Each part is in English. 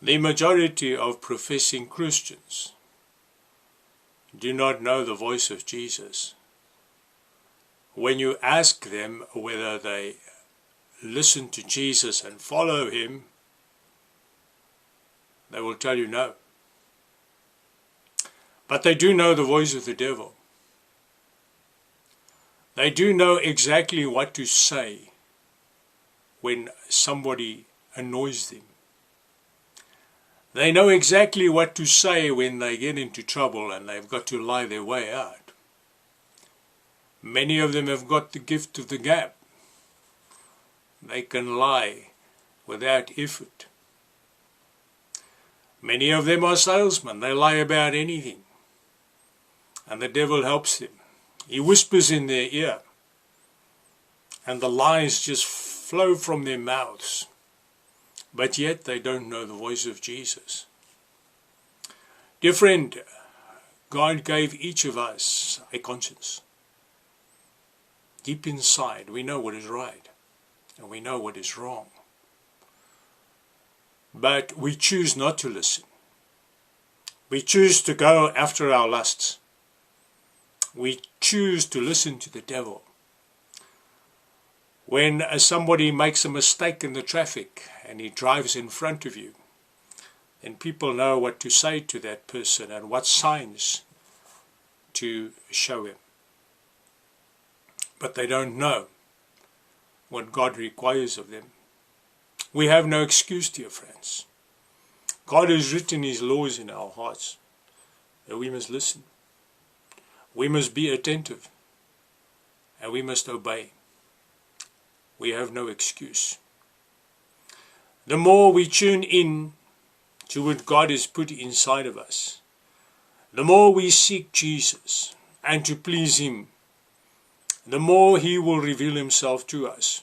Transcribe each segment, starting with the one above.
The majority of professing Christians do not know the voice of Jesus. When you ask them whether they listen to Jesus and follow him, they will tell you no. But they do know the voice of the devil. They do know exactly what to say when somebody annoys them. They know exactly what to say when they get into trouble and they've got to lie their way out. Many of them have got the gift of the gab. They can lie without effort. Many of them are salesmen. They lie about anything. And the devil helps them. He whispers in their ear. And the lies just flow from their mouths. But yet they don't know the voice of Jesus. Dear friend, God gave each of us a conscience. Deep inside, we know what is right and we know what is wrong. But we choose not to listen. We choose to go after our lusts. We choose to listen to the devil. When uh, somebody makes a mistake in the traffic and he drives in front of you, then people know what to say to that person and what signs to show him. But they don't know what God requires of them. We have no excuse, dear friends. God has written His laws in our hearts, and we must listen. We must be attentive, and we must obey. We have no excuse. The more we tune in to what God has put inside of us, the more we seek Jesus and to please Him the more he will reveal himself to us,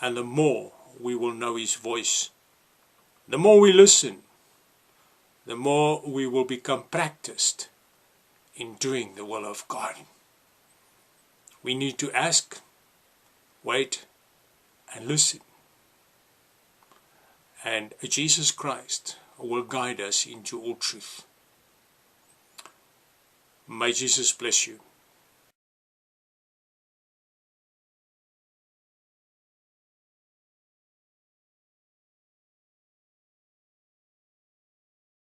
and the more we will know his voice. The more we listen, the more we will become practiced in doing the will of God. We need to ask, wait, and listen. And Jesus Christ will guide us into all truth. May Jesus bless you.